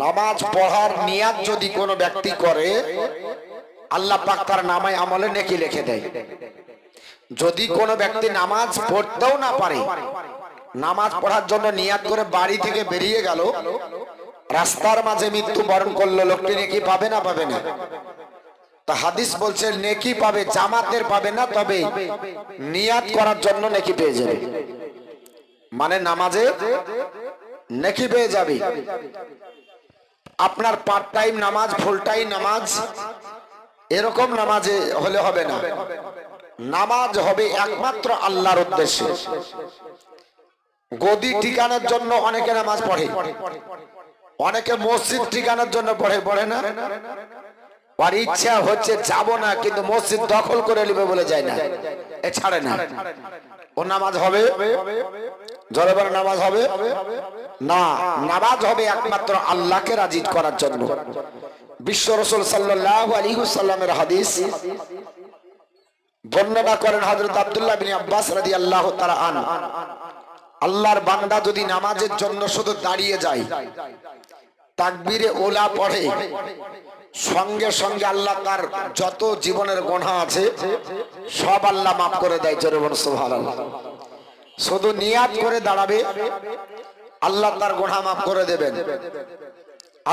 নামাজ পড়ার নিয়াত যদি কোনো ব্যক্তি করে, আল্লাহ পাক তার নামায় আমলে নেকি লিখে দেয়। যদি কোনো ব্যক্তি নামাজ পড়তেও না পারে, নামাজ পড়ার জন্য নিয়াত করে বাড়ি থেকে বেরিয়ে গেল, রাস্তার মাঝে মৃত্যু বরণ করল, লোকটি নেকি পাবে না পাবে না? তা হাদিস বলছে, নেকি পাবে, জামাতের পাবে না, তবে নিয়াত করার জন্য নেকি পেয়ে যাবে। মানে নামাজে নেকি পেয়ে যাবে। আপনার পার্ট টাইম নামাজ ফুল টাইম নামাজ, এরকম নামাজে হলে হবে না। নামাজ হবে একমাত্র আল্লাহর উদ্দেশ্যে। গদি ঠিকানার জন্য অনেকে নামাজ পড়ে। অনেকে মসজিদ ঠিকানার জন্য পড়ে পড়ে না? আর ইচ্ছা হচ্ছে যাব না, কিন্তু মসজিদ দখল করে নেবে বলে যায় না। এ ছাড়ে না। ও নামাজ হবে? জলবার নামাজ হবে? না, নামাজ হবে একমাত্র আল্লাহকে রাজি করার জন্য। বিশ্ব রসুল সাল্লাহ আলী সাল্লামের হাদিস বর্ণনা করেন হজরত আব্দুল্লাহ বিন আব্বাস রাদি আল্লাহ তারা আন। আল্লাহর বান্দা যদি নামাজের জন্য শুধু দাঁড়িয়ে যায়, তাকবীরে ওলা পড়ে সঙ্গে সঙ্গে আল্লাহ তার যত জীবনের গোনা আছে, সব আল্লাহ মাফ করে দেয়, জোরে বল সুবহানাল্লাহ। শুধু নিয়াত করে দাঁড়াবে, আল্লাহ তার গোনা মাফ করে দেবেন।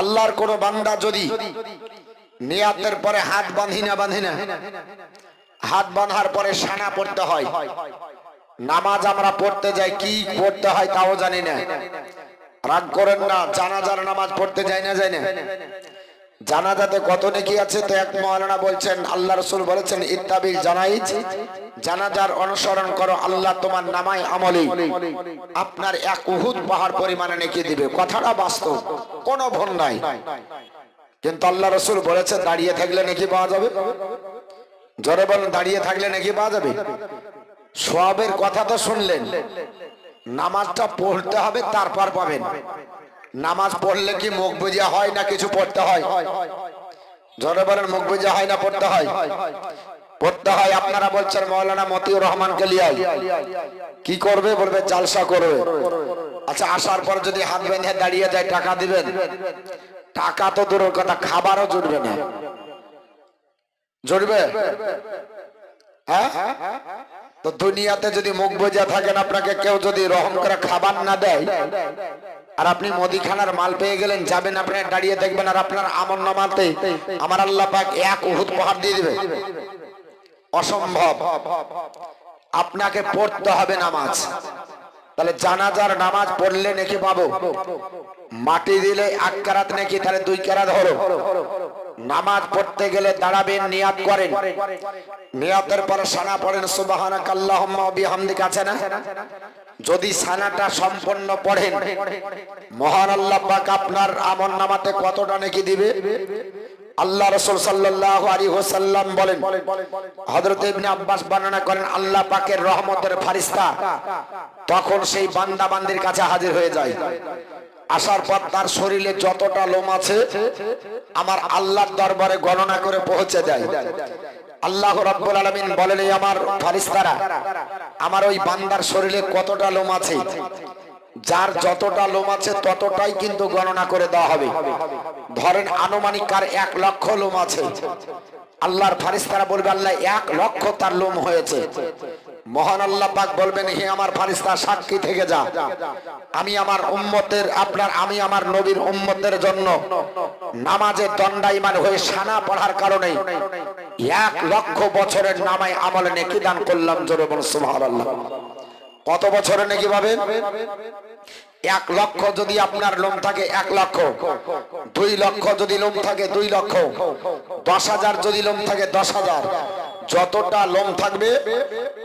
আল্লাহর কোন বান্দা যদি নিয়াতের পরে হাত বাঁধি না বাঁধি না, হাত বাঁধার পরে সানা পড়তে হয়, নামাজ আমরা পড়তে যাই, কি পড়তে হয় তাও জানি না। রাগ করেন না, জানাজার নামাজ পড়তে যাই না যাই না। জানাজাতে কত নেকি আছে তো এক মহারানা বলছেন, আল্লাহ রসুল বলেছেন ইত্তাবিল জানাইজ, জানাজার অনুসরণ করো, আল্লাহ তোমার নামায় আমলি। আপনার এক উহুদ পাহাড় পরিমাণে নেকি দিবে। কথাটা বাস্তব, কোনো ভুল নাই। কিন্তু আল্লাহ রসুল বলেছে, দাঁড়িয়ে থাকলে নাকি পাওয়া যাবে। জোরে বলেন, দাঁড়িয়ে থাকলে নাকি পাওয়া যাবে? সবের কথা তো শুনলেন। নামাজটা পড়তে হবে, তারপর পাবেন। নামাজ পড়লে কি মুখ বুঝিয়া হয় না কিছু পড়তে হয়? জোরে বলেন মুখ বুঝিয়া হয় না পড়তে হয়? পড়তে হয়, আপনারা বলছেন মৌলানা মতিউর রহমানকে লিয়াই কি করবে? বলবে, জালসা করবে। আচ্ছা আসার পর যদি হাত বেঁধে দাঁড়িয়ে যায়, টাকা দিবেন? টাকা তো দূরের কথা, খাবারও জুটবে না। জুটবে? হ্যাঁ? তো দুনিয়াতে যদি মুখ বোঝা থাকেন আপনাকে কেউ যদি রহম করে খাবার না দেয় আর আপনি মুদিখানার মাল পেয়ে গেলেন, যাবেন আপনি, দাঁড়িয়ে দেখবেন আর আপনার আমন নামাতে আমার আল্লাহ পাক এক উহুদ পাহাড় দিয়ে দিবে। অসম্ভব। আপনাকে পড়তে হবে নামাজ। তাহলে জানাজার নামাজ পড়লে নাকি পাবো? মাটি দিলে এক কারাত নাকি, তাহলে দুই কারাত হলো। নামাজ পড়তে গেলে দাঁড়াবেন, নিয়াত করেন। নিয়াতের পরে সানা পড়েন সুবাহানাক আল্লাহুম্মা ওয়া বিহামদিকা আছে না? যদি সানাটা সম্পন্ন পড়েন, মহান আল্লাহ পাক আপনার আমল নামাতে কতটা নাকি দিবে? আল্লাহ রসুল সাল্লাল্লাহু আলাইহি ওয়াসাল্লাম বলেন, হযরত ইবনে আব্বাস বর্ণনা করেন, আল্লাহ পাকের রহমতের ফারিস্তা তখন সেই বান্দা বান্দির কাছে হাজির হয়ে যায়। আসার পর তার শরীরে যতটা লোম আছে, আমার আল্লাহর দরবারে গণনা করে পৌঁছে দেয়। আল্লাহ রাব্বুল আলামিন বলেন আমার ফারিস্তারা আমার ওই বান্দার শরীরে কতটা লোম আছে? যার যতটা লোম আছে ততটাই কিন্তু গণনা করে দেওয়া হবে। ধরেন আনুমানিক কার এক লক্ষ লোম আছে। আল্লাহর ফারিস্তারা বলবে, আল্লাহ, এক লক্ষ তার লোম হয়েছে। মহান আল্লাহ পাক বলবেন, হে আমার ফারিস্তা সাক্ষী থেকে যা। আমি আমার উম্মতের, আপনার, আমি আমার নবীর উম্মতের জন্য নামাজে দণ্ডাইমান হয়ে সানা পড়ার কারণে এক লক্ষ বছরের নামায় আমলে নেকি দান করলাম জোরে বল সুবহানাল্লাহ। কত বছরে নাকি পাবেন? এক লক্ষ যদি আপনার লোম থাকে, এক লক্ষ। দুই লক্ষ যদি লোম থাকে, দুই লক্ষ। দশ হাজার যদি লোম থাকে, দশ হাজার। যতটা লোম থাকবে,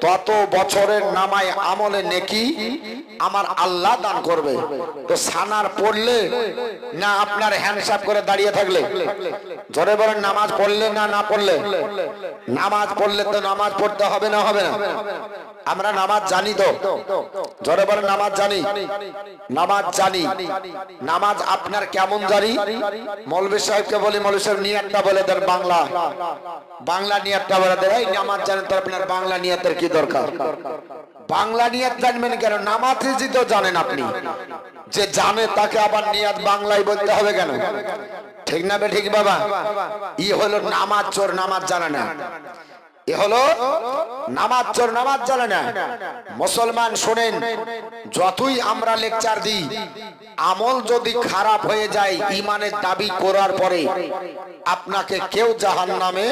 তত বছরের নামায় আমলে নেকি আমার আল্লাহ দান করবে। তো সানার পড়লে না আপনার হ্যান্ডসাপ করে দাঁড়িয়ে থাকলে? ধরে বলেন, নামাজ পড়লে না না পড়লে? নামাজ পড়লে তো নামাজ পড়তে হবে না হবে না? আমরা নামাজ জানি তো। জোরে বলেন, নামাজ জানি। নামাজ জানি। নামাজ আপনার কেমন জানি? মৌলবী সাহেবকে বলি মৌলবী সাহেব নিয়াতটা বলে দেন বাংলা। বাংলা নিয়াতটা বলে দেন। এই নামাজ জানেন তো আপনার বাংলা নিয়াতের কি দরকার? বাংলা নিয়াত জানবেন কেন? নামাজ তো জানেন আপনি। যে জানে তাকে আবার নিয়াত বাংলায় বলতে হবে কেন? ঠিক না বে ঠিক বাবা? ই হলো নামাজ চোর, নামাজ জানে না। এ হলো নামাজ চোর নামাজ জানে না। মুসলমান শোনেন, যতই আমরা লেকচার দিই, আমল যদি খারাপ হয়ে যায়, ইমানের দাবি করার পরে আপনাকে কেউ জাহান নামে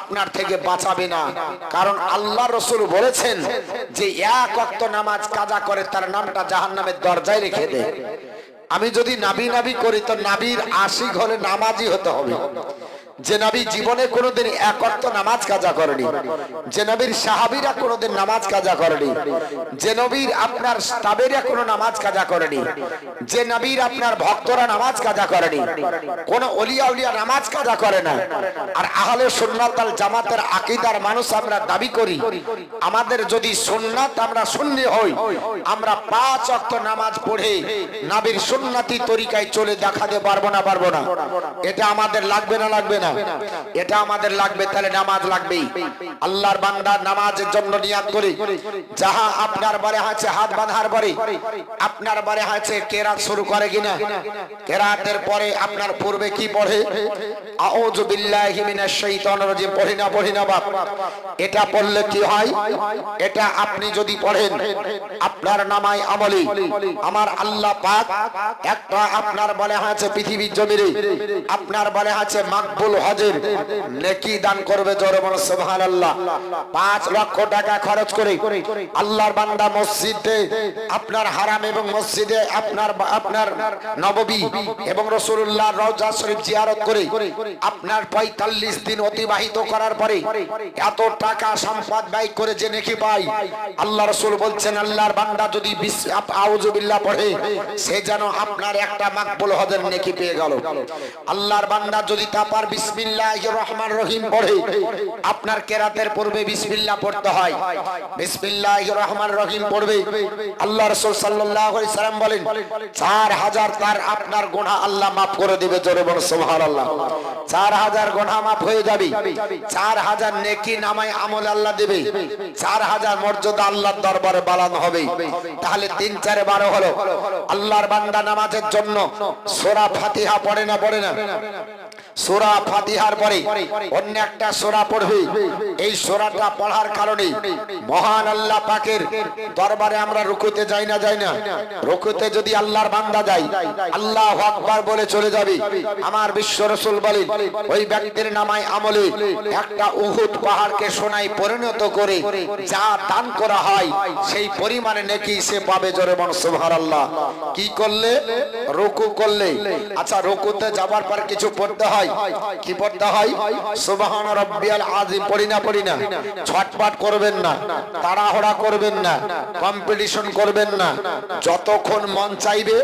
আপনার থেকে বাঁচাবে না। কারণ আল্লাহ রসুল বলেছেন যে, এক অক্ত নামাজ কাজা করে তার নামটা জাহান নামের দরজায় রেখে দেয় আমি যদি নাবি নাবি করি, তো নাবির আশিক হলে নামাজি হতে হবে। যে নবী জীবনে কোনোদিন এক অক্ত নামাজ কাজা করেনি। যে নবীর সাহাবিরা কোনোদিন নামাজ কাজা করেনি। যে নবীর আপনার তাবেরা কোনো নামাজ কাজা করেনি। যে নবীর আপনার ভক্তরা নামাজ কাজা করেনি। কোন অলিয়া উলিয়া নামাজ কাজা করে না। আর আহলে সুন্নাত আল জামাতের আকীদার মানুষ আমরা দাবি করি, আমাদের যদি সুন্নাত আমরা সুন্নি হই, আমরা পাঁচ অক্ত নামাজ পড়ে নবীর সুন্নাতি তরিকায় চলে দেখাতে পারব না পারব না। এটা আমাদের লাগবে না লাগবে না। এটা আমাদের লাগবে, তাহলে নামাজ আল্লাহর নামাজের জন্য নিয়াত করি। যাহা আপনার বারে আছে, হাত বাঁধার পরে। আপনার বারে আছে, কেরাত শুরু করে কিনা? কেরাতের পরে আপনার পূর্বে কি পড়ে? বিল্লাহি মিনাশ শাইতানির রাজিম। পড়ি না পড়ি না, বাপ। এটা পড়লে কি হয়? এটা আপনি যদি পড়েন, আপনার নামায় আমলি। আমার আল্লাহ পাক একটা আপনার বলে আছে পৃথিবীর জমিরে আপনার বলে আছে মাকবুল হজের। নেকি দান করবে জোরে বলো, সুবহানাল্লাহ। 5 লক্ষ টাকা খরচ করে আল্লাহর বান্দা মসজিদে, আপনার হারাম এবং মসজিদে আপনার আপনার নববী এবং রাসূলুল্লাহ রওজা শরীফ জিয়ারত করে আপনার 45 দিন অতিবাহিত করার পরে এত টাকা সম্পদ ব্যয় করে যে নেকি পাই আল্লাহ রাসূল বলছেন, আল্লাহর বান্দা যদি আউযুবিল্লাহ পড়ে, সে যেন আপনার একটা মাকবুল হজের নেকি পেয়ে গেল। আল্লাহর বান্দা যদি তা তাপার আপনার বিসমিল্লাহ পড়বে। আল্লাহ রাসূল সাল্লাল্লাহু আলাইহি সাল্লাম বলেন 4000 তার আপনার গুনাহ আল্লাহ maaf করে দিবে। জোরে বলো সুবহানাল্লাহ। 4000 গুনাহ maaf হয়ে যাবে। 4000 নেকি নামায় আমল আল্লাহ দেবে। 4000 মর্যাদা আল্লাহর দরবারে বালান হবে। তাহলে 3 4 12 হলো। আল্লাহর বান্দা নামাজের জন্য সূরা ফাতিহা পড়ে না পড়ে না? সূরা ফাতিহার পরে অন্য একটা সোরা পড়বে। এই সোরাটা পড়ার কারণে মহান আল্লাহ পাকের দরবারে আমরা রুকুতে যাই না যাই না। রুকুতে যদি আল্লাহর বান্দা যাই আল্লাহু আকবার বলে চলে যাবে। আমার বিশ্ব রসুল বলেন ওই ব্যক্তির নামায় আমলে একটা উহুদ পাহাড়কে সোনায় পরিণত করে যা দান করা হয় সেই পরিমাণে নেকি সে পাবে জোরে বল আল্লাহ কি করলে? রুকু করলে। আচ্ছা রুকুতে যাবার পর কিছু পড়তে হয়? কি পড়তে হয়? সুবহান রাব্বিয়াল আযীম, পড়ি না পড়ি না? করবেন না, তাড়াহুড়া করবেন না কম্পিটিশন করবেন না, যতক্ষণ মন চাইবে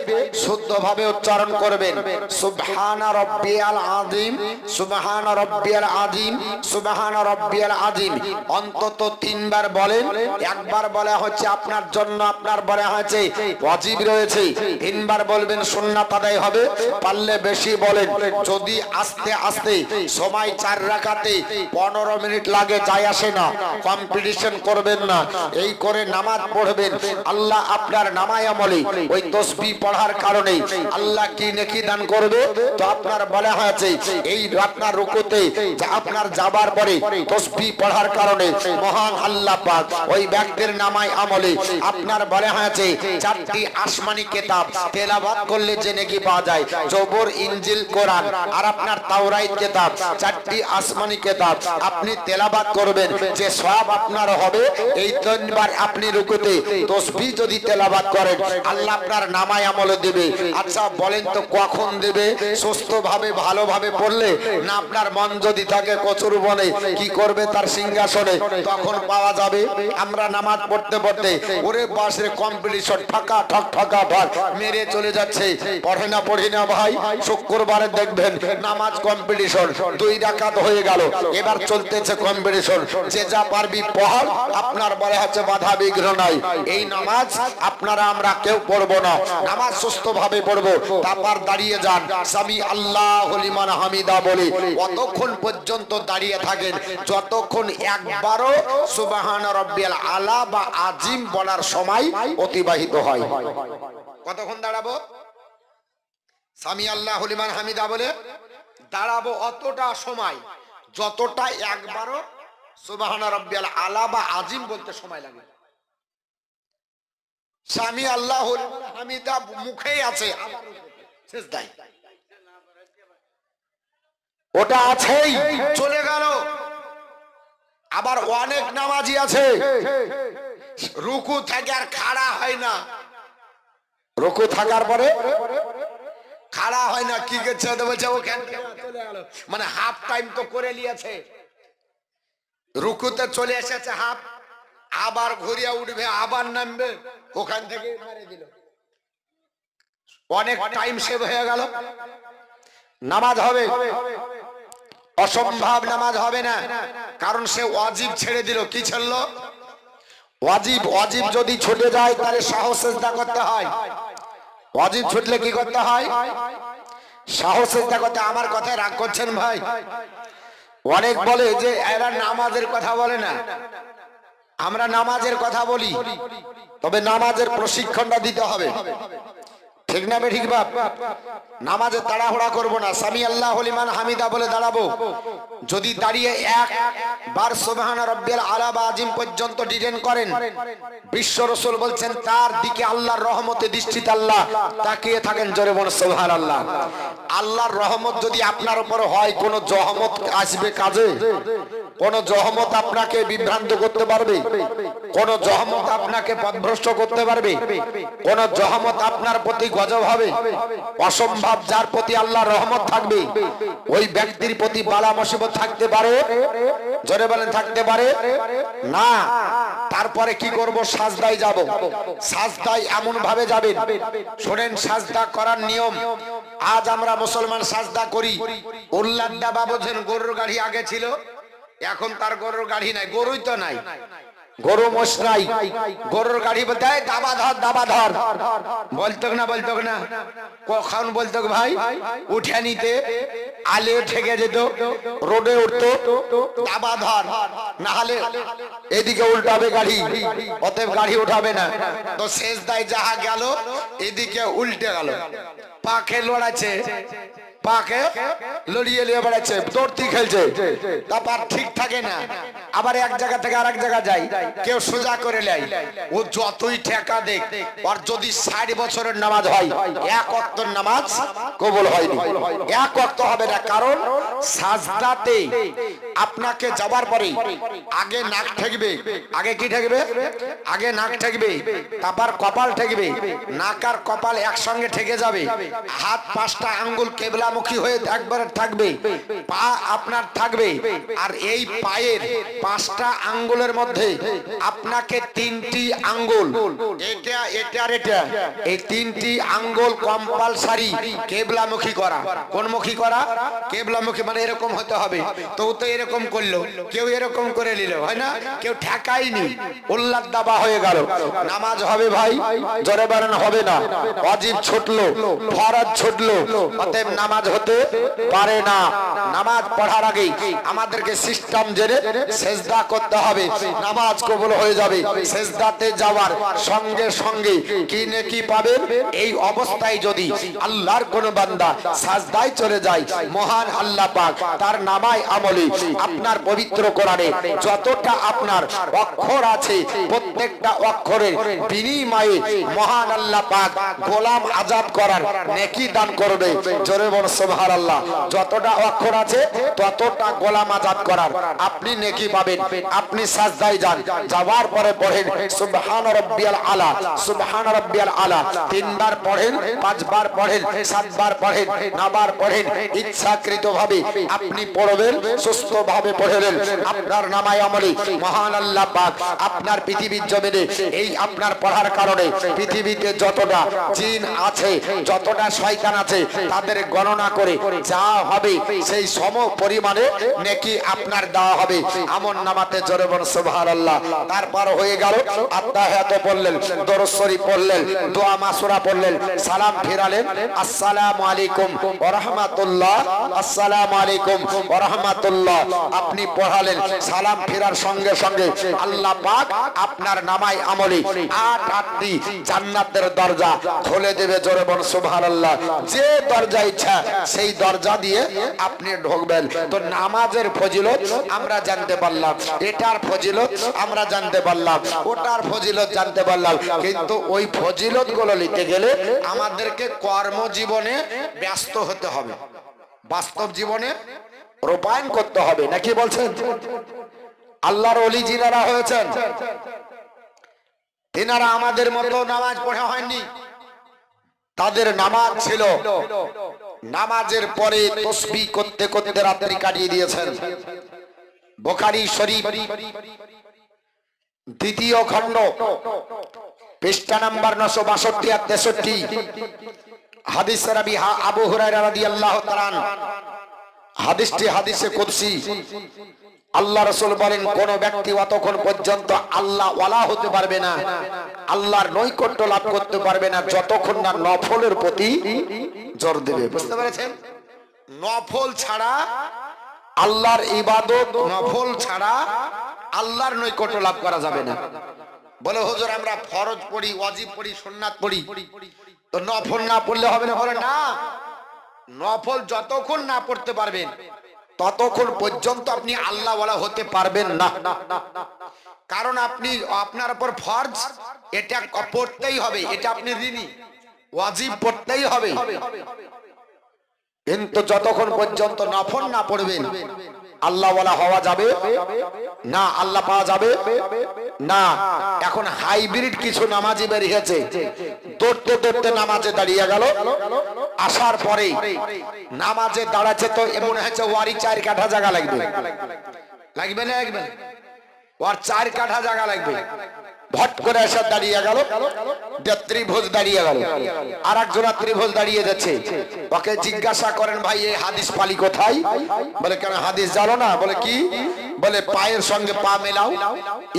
শুদ্ধভাবে উচ্চারণ করবেন। সুবহান সুবহান সুবহান অন্তত তিনবার বলেন, একবার বলা হচ্ছে আপনার জন্য, আপনার বলা হয়েছে, ওয়াজিব রয়েছে। তিনবার বলবেন, সুন্নাত আদায় হবে, পারলে বেশি বলেন। যদি আস্তে আস্তে সময় চার রাখাতে পনেরো মিনিট লাগে, যায় আসে না। কম্পিটিশন করবেন না। এই করে নামাজ পড়বেন। আল্লাহ আপনার নামায় আমলে ওই তসবি পড়ার কারণে আল্লাহ কি নেকি দান করবে? তো আপনার বলা হয়েছে, এই আপনার রুকুতে আপনার যাবার পরে তসবি পড়ার কারণে মহান আল্লাহ পাক ওই ব্যক্তির নামায় আমলে আপনার বলা হয়েছে, চারটি আসমানি কেতাব তেলাবাদ করলে যে নেকি পাওয়া যায়। জবর, ইনজিল, কোরআন। আর আপনার তাওরাইত কেতাব, চারটি আসমানি কেতাব আপনি তেলাবাদ করবেন, যে সব আপনার হবে, এই তিনবার আপনি রুকুতে তসবি যদি তেলাবাদ করেন, আল্লাহ আপনার নামায় আমলে দেবে। আচ্ছা বলেন তো কখন দেবে? সুস্থ ভাবে ভালোভাবে পড়লে না আপনার মন যদি থাকে কচুর বনে, কি করবে তার সিংহাসনে? তখন পাওয়া যাবে। আমরা নামাজ পড়তে পড়তে, ওরে বাসরে কম্পিটিশন ঠাকা ঠক ঠকা ঠক মেরে চলে যাচ্ছে। পড়ে না, পড়ি না, ভাই, শুক্রবারে দেখবেন, নামাজ কম্পিটিশন দুই রাকাত হয়ে গেল। এবার চলতেছে কম্পিটিশন যে যা পারবি পড় আপনার বলে হচ্ছে বাধা বিঘ্ন নাই। এই নামাজ আপনারা, আমরা কেউ পড়ব না। নামাজ সুস্থ ভাবে পড়ব। তারপর দাঁড়িয়ে যান। স্বামী আল্লাহ লিমান হামিদা বলে কতক্ষণ পর্যন্ত দাঁড়িয়ে থাকেন। যতক্ষণ একবারও সুবাহান রব্বিয়াল আলা বা আজিম বলার সময় অতিবাহিত হয়। কতক্ষণ দাঁড়াবো? সামি আল্লাহ হলিমান হামিদা বলে দাঁড়াবো অতটা সময়, যতটা একবারও সুবাহানা রব্বিয়াল আলা বা আজিম বলতে সময় লাগে। স্বামী আল্লাহ হামিদা মুখেই আছে ওটা আছেই, চলে গেল। আবার অনেক নামাজি আছে। রুকু থাকে আর খাড়া হয় না। রুকু থাকার পরে খাড়া হয় না, কি বলছে থেকে মানে হাফ টাইম তো করে নিয়েছে। রুকুতে চলে এসেছে হাফ আবার ঘুরিয়ে উঠবে, আবার নামবে, ওখান থেকে অনেক টাইম সেভ হয়ে গেল। নামাজ হবে। অসম্ভব নামাজ হবে না। কারণ সে অজীব ছেড়ে দিল। কি ছাড়লো? অজীব অজীব যদি ছুটে যায়, তাহলে সাহস করতে হয়। অজীব ছুটলে কি করতে হয়? সাহস চেষ্টা করতে আমার কথায় রাগ করছেন ভাই। অনেক বলে যে এরা নামাজের কথা বলে না। আমরা নামাজের কথা বলি। তবে নামাজের প্রশিক্ষণটা দিতে হবে। ঠিক না বে ঠিক বাপ? নামাজে তাড়াহুড়া করব না। সামি আল্লাহ হলিমান হামিদা বলে দাঁড়াবো। যদি দাঁড়িয়ে এক বার সুবহান রব্বিল আলা বা আজিম পর্যন্ত ডিটেন করেন, বিশ্ব রসুল বলছেন, তার দিকে আল্লাহর রহমতে দৃষ্টিতে আল্লাহ তাকিয়ে থাকেন জোরে বল সুবহান আল্লাহ আল্লাহর রহমত যদি আপনার উপর হয়, কোন জহমত আসবে কাজে? কোন জহমত আপনাকে বিভ্রান্ত করতে পারবে? কোন জহমত আপনাকে পথভ্রষ্ট করতে পারবে? কোন জহমত আপনার প্রতি গজব হবে? অসম্ভব যার প্রতি আল্লাহর রহমত থাকবে, ওই ব্যক্তির প্রতি বালা মুসিবত থাকতে পারে, জোরে বলেন থাকতে পারে? না। তারপরে কি করব? সাজদায় যাব। সাজদায় এমন ভাবে যাবেন। শোনেন, সাজদা করার নিয়ম। আজ আমরা মুসলমান সাজদা করি। উল্লাদ্দা বাবুঝেন গরুর গাড়ি আগে ছিল এখন তার গরুর গাড়ি নাই, গরুই তো নাই। গরু মোষ নাই গরুর গাড়ি বলতে, "এই দাবা ধর দাবা ধর। বলতো না বলতো না। কখন বলতো ভাই? উঠে নিতে, আলে ঠেকে যেত, রোডে উঠতো, দাবা ধর। না হলে এদিকে উল্টাবে গাড়ি, অতএব গাড়ি উঠাবে না। তো শেষ দায় যাহা গেল, এদিকে উল্টে গেল। পাখে লড়াচ্ছে পাকে লড়িয়ে লিয়ে বেড়াচ্ছে, দৌড়তি খেলছে। তারপর ঠিক থাকে না। আবার এক জায়গা থেকে আরেক জায়গা যাই কেউ সোজা করে নেয়। ও যতই ঠেকা দেখ, আর যদি ষাট বছরের নামাজ হয়, এক অক্তর নামাজ কবল হয়নি। এক অক্ত হবে না, কারণ সাজদাতে আপনাকে যাবার পরে আগে নাক ঠেকবে। আগে কি ঠেকবে? আগে নাক ঠেকবে, তারপর কপাল ঠেকবে। নাক আর কপাল একসঙ্গে ঠেকে যাবে। হাত পাঁচটা আঙ্গুল কেবলামুখী হয়ে একবারে থাকবে, পা আপনার থাকবে, আর এই পায়ের পাঁচটা আঙ্গুলের মধ্যে আপনাকে তিনটি আঙ্গুল, এটা এটা এটা, এই তিনটি আঙ্গুল কম্পালসারি কেবলামুখী করা। কোন মুখী করা? কেবলামুখী মানে এরকম হতে হবে। তো তো এরকম করল, কেউ এরকম করে নিল, হয় না? কেউ ঠেকাইনি উল্লাদ দাবা হয়ে গেল। নামাজ হবে ভাই, জোরে বাড়ান হবে না। অজিব ছুটলো, ফরাজ ছুটলো, অতএব নামাজ হতে পারে না। নামাজ পড়ার আগে আমাদেরকে সিস্টেম জেনে সেজদা করতে হবে। নামাজ কবুল হয়ে যাবে। সেজদাতে যাওয়ার সঙ্গে সঙ্গে কি নেকি পাবেন? এই অবস্থায় যদি আল্লাহর বান্দা সাজদায় চলে যায়, মহান আল্লাহ পাক তার নামায় আমলে আপনার পবিত্র কোরআনে যতটা আপনার অক্ষর আছে, প্রত্যেকটা অক্ষরের বিনিময়ে মহান আল্লাহ পাক গোলাম আজাদ করার নেকি দান করবে। জোরে সুবহানাল্লাহ। যতটা অক্ষর আছে, ততটা করার। আপনি নেকি পাবেন। আপনি যান। যাওয়ার পরে পড়েন, সুবহান রাব্বিয়াল আলা, সুবহান রাব্বিয়াল আলা। তিনবার পড়েন, পাঁচবার পড়েন, সাতবার পড়েন, নবার পড়েন ইচ্ছাকৃত ভাবে আপনি পড়বেন সুস্থ ভাবে পড়লেন আপনার নামায় আমলে, মহান আল্লাহ পাক আপনার পৃথিবীর জমিনে, এই আপনার পড়ার কারণে পৃথিবীতে যতটা জিন আছে, যতটা শয়তান আছে, তাদের গণনা গণনা করে যা হবে সেই সম পরিমাণে নেকি আপনার দেওয়া হবে। আমন নামাতে জোরে বল সুবহানাল্লাহ। তারপর হয়ে গেল আত্মাহাত পড়লেন দরশ্বরী পড়লেন দোয়া মাসুরা পড়লেন সালাম ফিরালেন। আসসালামু আলাইকুম ওয়া রাহমাতুল্লাহ আসসালামু আলাইকুম ওয়া রাহমাতুল্লাহ। আপনি পড়ালেন সালাম ফেরার সঙ্গে সঙ্গে আল্লাহ পাক আপনার নামাই আমলে আট আটটি জান্নাতের দরজা খুলে দেবে জোরে বল সুবহানাল্লাহ। যে দরজা ইচ্ছা সেই দরজা দিয়ে আপনি ঢুকবেন। তো নামাজের ফজিলত আমরা জানতে পারলাম, এটার ফজিলত আমরা জানতে পারলাম, ওটার ফজিলত জানতে পারলাম। কিন্তু ওই ফজিলতগুলো নিতে গেলে আমাদেরকে কর্মজীবনে ব্যস্ত হতে হবে। বাস্তব জীবনে রূপায়ণ করতে হবে। নাকি বলছেন? আল্লাহর অলি জিনারা হয়েছেন, তিনারা আমাদের মতো নামাজ পড়া হয়নি। তাদের নামাজ ছিল নামাজের পরে তসবি করতে করতে রাত্রি কাটিয়ে দিয়েছেন। বোখারি শরীফ, দ্বিতীয় খণ্ড, পৃষ্ঠা নাম্বার নশো বাষট্টি আর তেষট্টি। হাদিস রাবি আবু হুরাই রাদি আল্লাহ। হাদিসটি হাদিসে কুদসি। আল্লাহ রসুল বলেন, কোন ব্যক্তি অতক্ষণ পর্যন্ত আল্লাহ ওয়ালা হতে পারবে না, আল্লাহর নৈকট্য লাভ করতে পারবে না, যতক্ষণ না নফলের প্রতি জোর দেবে। বুঝতে পেরেছেন? নফল ছাড়া আল্লাহর ইবাদত, নফল ছাড়া আল্লাহর নৈকট্য লাভ করা যাবে না। বলে, হুজুর, আমরা ফরজ পড়ি, ওয়াজিব পড়ি, সুন্নাত পড়ি। তো নফল না পড়লে হবে না বলে না। নফল যতক্ষণ না পড়তে পারবেন ততক্ষণ পর্যন্ত আপনি আল্লাহ বলা হতে পারবেন না। কারণ আপনি, আপনার উপর ফর্জ, এটা পড়তেই হবে, এটা আপনি ঋণী, ওয়াজিব পড়তেই হবে। কিন্তু যতক্ষণ পর্যন্ত নফল না পড়বেন আল্লাহওয়ালা হওয়া যাবে? না, আল্লাহ পাওয়া যাবে? না। এখন হাইব্রিড কিছু নামাজি বেরিয়েছে দৌড়তে দৌড়তে নামাজে দাঁড়িয়ে গেল। আসার পরে নামাজে দাঁড়াচ্ছে তো এমন হয়েছে, ওয়ারি চার কাঠা জায়গা লাগবে। লাগবে না, লাগবে? ওর চার কাঠা জায়গা লাগবে। ভট করে এসে দাঁড়িয়ে গেল। ত্রিভুজ দাঁড়িয়ে গেল। আর একজনা ত্রিভুজ দাঁড়িয়ে যাচ্ছে। ওকে জিজ্ঞাসা করেন, ভাই, এই হাদিস পালি কোথায়? বলে, কেন হাদিস জানো না? বলে, কি? বলে, পায়ের সঙ্গে পা মেলাও।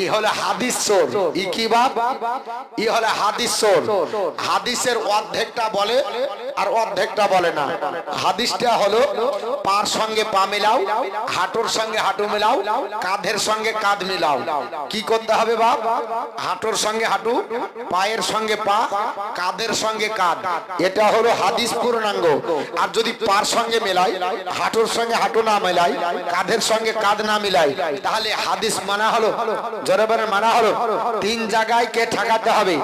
ই হলো হাদিস সোর ই কি বাপ? ই হলো হাদিস সোর হাদিসের অর্ধেকটা বলে আর অর্ধেকটা বলে না। হাদিসটা হলো, পার সঙ্গে পা মেলাও, হাঁটুর সঙ্গে হাঁটু মেলাও, কাঁধের সঙ্গে কাঁধ মেলাও। কি করতে হবে বাপ? হাঁটুর সঙ্গে হাঁটু, পায়ের সঙ্গে পা, কাঁধের সঙ্গে কাঁধ। এটা হলো হাদিস পূর্ণাঙ্গ। আর যদি পার সঙ্গে মেলাই, হাঁটুর সঙ্গে হাঁটু না মেলাই, কাঁধের সঙ্গে কাঁধ না মিলাই, তাহলে হাদিস মানা হলো জোরে মানা হলো, তিন জায়গায় কে ঠেকাতে হবে?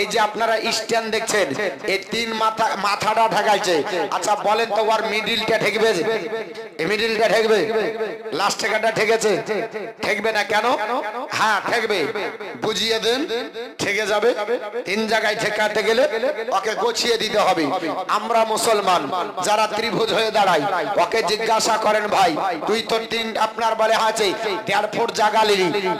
এই যে আপনারা স্ট্যান্ড দেখছেন, এই তিন মাথা, মাথাটা ঠেকাইছে। আচ্ছা বলেন তো, ওর মিডিলটা ঠেকবে? মিডিলটা ঠেকবে? লাস্ট ঠেকাটা ঠেকেছে? ঠেকবে না কেন? হ্যাঁ ঠেকবে। বুঝিয়ে দেন, ঠেকে যাবে। তিন জায়গায় ঠেকাতে গেলে ওকে গোছিয়ে দিতে হবে। আমরা মুসলমান। যারা ত্রিভুজ হয়ে দাঁড়াই ওকে জিজ্ঞাসা করেন, ভাই, তুই তো তিন, আপনার বলে আছে দেড় ফুট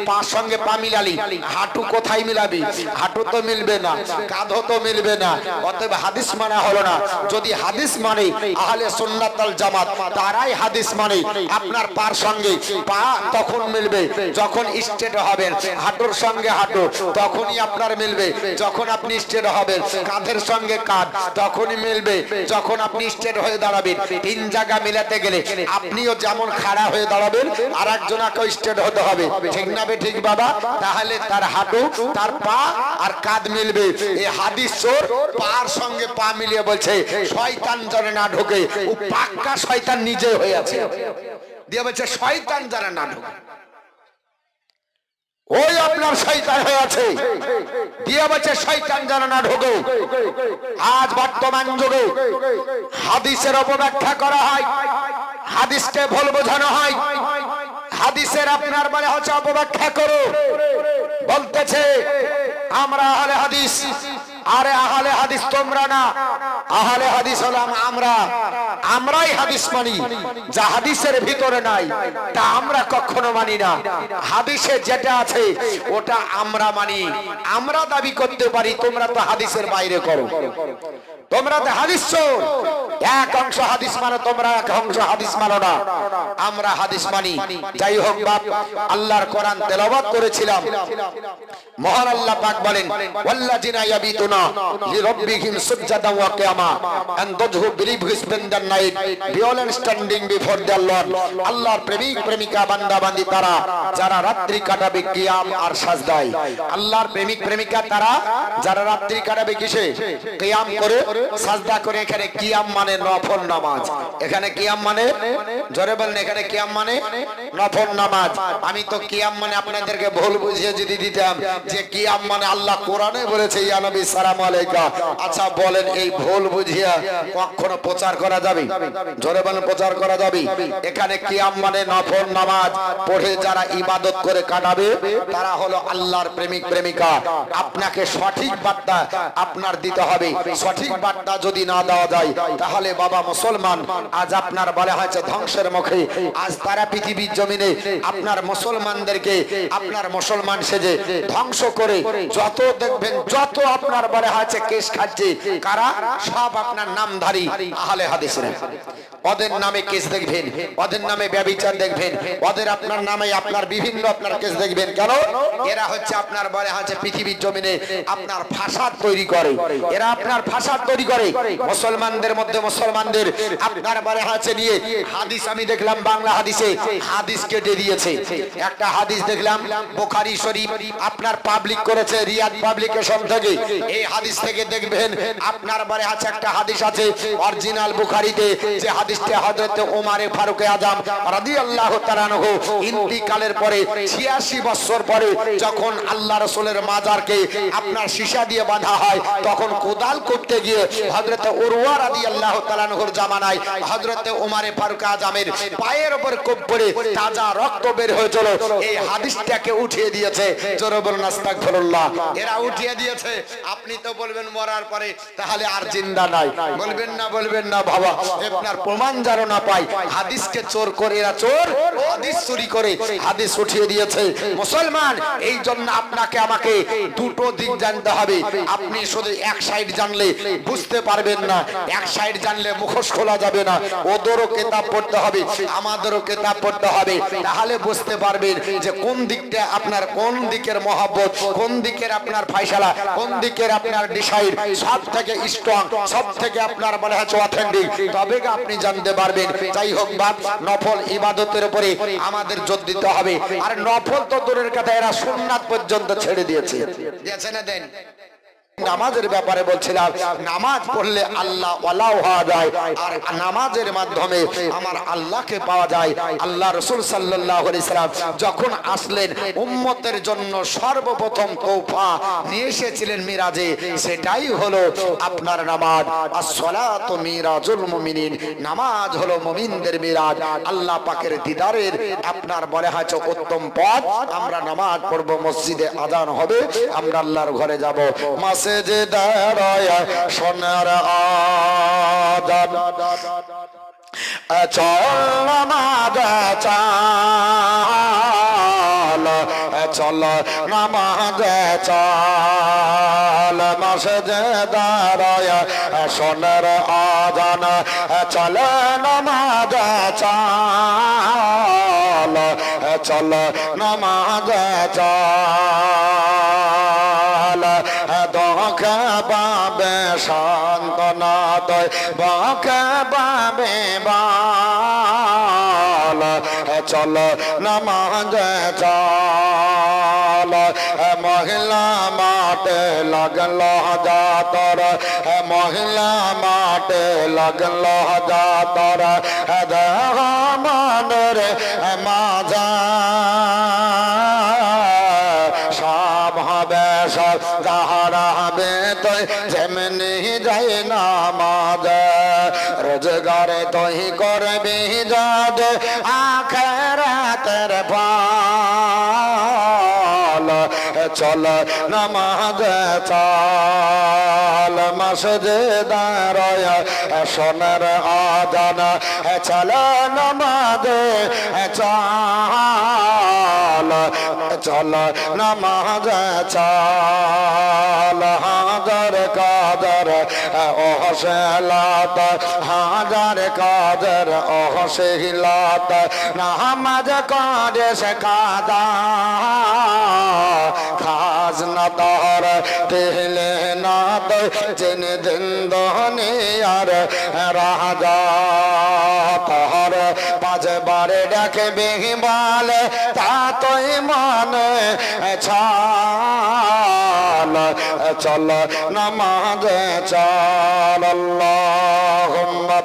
পাঁচ সঙ্গে পা মিলালি, হাঁটু কোথায় মিলাবি? হাঁটু তো মিলবে না, কাঁধও তো মিলবে না, অতএব হাদিস মানা হলো না। যদি হাদিস মানে আহলে সুন্নাতাল জামাত, তারাই হাদিস মানে আপনার পার সঙ্গে পা তখন মিলবে, যখন স্টেট হবেন, হাঁটুর সঙ্গে হাঁটু, তখনই আপনার মিলবে, যখন আপনি স্টেট হবেন, কাঁধের সঙ্গে কাঁধ, তখনই মিলবে, যখন আপনি স্টেট হয়ে দাঁড়াবেন। তিন জায়গা মিলাতে গেলে আপনিও যেমন খাড়া হয়ে দাঁড়াবেন আর একজনাকে স্টেট হতে হবে। ঠিক না বে ঠিক বাবা? তাহলে তার হাঁটু, তার পা আর কাঁধ মিলবে। এই হাদিস চোর পার সঙ্গে পা মিলিয়ে বলছে, শয়তান জনে না ঢোকে। ও পাক্কা শয়তান নিজে হয়ে আছে। দিয়ে বলছে, শয়তান যারা না ঢোকে। ওই আপনার শয়তান হয়ে আছে। দিয়ে বলছে, শয়তান যেন না ঢোকে। আজ বর্তমান যুগে হাদিসের অপব্যাখ্যা করা হয়। হাদিসকে ভুল বোঝানো হয়। হাদিসের আপনার মানে হচ্ছে অপব্যাখ্যা করো। বলতেছে, আমরা আহলে হাদিস আরে আহলে হাদিস তোমরা না। আহলে হাদিস হলাম আমরা। আমরাই হাদিস মানি। যা হাদিসের ভিতরে নাই, তা আমরা কখনো মানি না। হাদিসে যেটা আছে, ওটা আমরা মানি। আমরা দাবি করতে পারি, তোমরা তো হাদিসের বাইরে করো। তোমরা তো হাদিস চোর এক অংশ হাদিস মানো তোমরা, এক অংশ হাদিস মানো না। আমরা হাদিস মানি। যাই হোক বাপ, আল্লাহর কোরআন তেলাওয়াত করেছিলাম। মহান আল্লাহ পাক বলেন, ওয়াল্লাযিনা ইয়াবিতুনা লিরাব্বিহিম ওয়া কিয়ামা। Before their Lord. আল্লাহর প্রেমিক, প্রেমিকা, বান্দা, বান্দি তারা, যারা রাত্রি কাটাবে কিয়াম আর সাজদায়। আল্লাহর প্রেমিক, প্রেমিকা তারা, যারা রাত্রি কাটাবে কিসে? কিয়াম করে সাজদা করে এখানে কিয়াম মানে নফল নামাজ। এখানে কিয়াম মানে? জোরে বলেন, এখানে কিয়াম মানে? নফল নামাজ। আমি তো কিয়াম মানে আপনাদেরকে ভুল বুঝিয়ে যদি দিতাম যে কিয়াম মানে আল্লাহ কোরআনে বলেছে, ইয়া নবী, সালাম আলাইকা। আচ্ছা বলেন, এই ভুল বুঝিয়া কখনো প্রচার করা যাবে? জোরে বলেন, প্রচার করা যাবে? এখানে কিয়াম মানে নফল নামাজ। পড়ে যারা ইবাদত করে কাটাবে, তারা হলো আল্লাহর প্রেমিক, প্রেমিকা। আপনাকে সঠিক বার্তা আপনার দিতে হবে। সঠিক বার্তা যদি না দেওয়া যায়, তাহলে বাবা মুসলমান, আজ আপনার বলা হয়েছে ধ্বংসের মুখে। আজ তারা পৃথিবীর জমিনে আপনার মুসলমানদেরকে, আপনার মুসলমান সেজে ধ্বংস করে যত দেখবেন, যত আপনার বলা হয়েছে কেস খাচ্ছে, কারা? সব আপনার নামধারী আহলে হাদিসের। ওদের নামে কেস দেখবেন, ওদের নামে ব্যবচার দেখবেন, ওদের আপনার নামে আপনার বিভিন্ন আপনার কেস দেখবেন। কেন? এরা হচ্ছে আপনার বলে হচ্ছে পৃথিবীর জমিনে আপনার ফাসাদ তৈরি করে। এরা আপনার ফাসাদ তৈরি করে। মুসলমানদের মধ্যে মুসলমানদের আপনার বলে হচ্ছে নিয়ে হাদিস আমি দেখলাম বাংলা হাদিসে, হাদিস কেটে দিয়েছে। একটা হাদিস দেখলাম, বোখারি শরীফ আপনার পাবলিক করেছে, রিয়াদ পাবলিকেশন থেকে। এই হাদিস থেকে দেখবেন আপনার বারে আছে একটা হাদিস আছে, অরিজিনাল বুখারীতে যে হাদিসটা হযরত ওমারে ফারুক আজম রাদিয়াল্লাহু তাআলা ইন্তিকালের পরে 86 বছর পরে যখন আল্লাহ রাসূলের মাজারকে আপনার সীসা দিয়ে বাঁধা হয়, তখন কোদাল করতে গিয়ে হযরত উরওয়া রাদিয়াল্লাহু তাআলা জামানায় হযরত ওমারে ফারুক আজমের পায়ের উপর কোপ তাজা রক্ত বের হয়েছিল এই হাদিসটাকে উঠিয়ে দিয়েছে। জোরে বলুন, আস্তাগফিরুল্লাহ। এরা উঠিয়ে দিয়েছে। আপনি তো বলবেন মরার পরে, তাহলে আর জিন্দা নাই। বলবেন না বলবেন না, বাবা। আপনার প্রমাণ যেন না পাই হাদিসকে চোর করে, এরা চোর। হাদিস চুরি করে, হাদিস উঠিয়ে দিয়েছে। মুসলমান, এই জন্য আপনাকে আমাকে দুটো দিক জানতে হবে। আপনি শুধু এক সাইড জানলে বুঝতে পারবেন না। এক সাইড জানলে মুখোশ খোলা যাবে না। ওদেরও কেতাব পড়তে হবে, আমাদেরও কেতাব পড়তে হবে। তাহলে বুঝতে পারবেন যে কোন দিকটা আপনার কোন দিকের মহাব্বত, কোন দিকের আপনার ফাইসালা কোন দিকের আপনার ডিসাইড। সব থেকে স্ট্রং সব থেকে আপনার বলে হচ্ছে অথেন্টিক তবে আপনি জানতে পারবেন যাই হোক, বাপ, নফল ইবাদতের উপরে আমাদের জোর দিতে হবে। আর নফল তো দূরের কথা, এরা সোমনাথ পর্যন্ত ছেড়ে দিয়েছে না দেন? নামাজের ব্যাপারে বলছিলাম, নামাজ পড়লে আল্লাহ ওয়ালাও হওয়া যায়, আর নামাজের মাধ্যমে আমার আল্লাহকে পাওয়া যায়। আল্লাহ রসুল সাল্লাহ সাল্লাম যখন আসলেন, উম্মতের জন্য সর্বপ্রথম তোফা নিয়ে এসেছিলেন মিরাজে। সেটাই হলো আপনার নামাজ। আসসালাতু মিরাজুল মুমিনিন। নামাজ হলো মুমিনদের মিরাজ। আল্লাহ পাকের দিদারের আপনার বলে হয়তো উত্তম পথ। আমরা নামাজ পড়ব, মসজিদে আদান হবে, আমরা আল্লাহর ঘরে যাব। মাসে যে দাঁড়ায় সোনার আদান চল নামাজ চাল চল নামাজ চাল মাসে যে দাঁড়ায় সোনার আদান চল নামাজ চাল চল নামাজ চাল। শান্তনা দয় বখ বাবে বাল। চল নমাজ চাল। মহিলা মাঠে লাগল যাতর। মহিলা মাঠে লাগল যাতর। দেহ মনের মাজা চল, নামাজ চাল, মসজিদে দাঁড়ায় সোনার আজান চল, নামাজ চাল চল, নামাজ চাল। হাজার কাদর অহসেলাত, হাজার কাদর অহসেলাত। নামাজ সে কাদা খাস না তার তেহলে না তো জেন দিন দহনে আর রাজা তার পাঁচ বারে ডাকে বেহিবাল তা তোই মানে ছাল চল নামাজ চাল আল্লাহুম্মা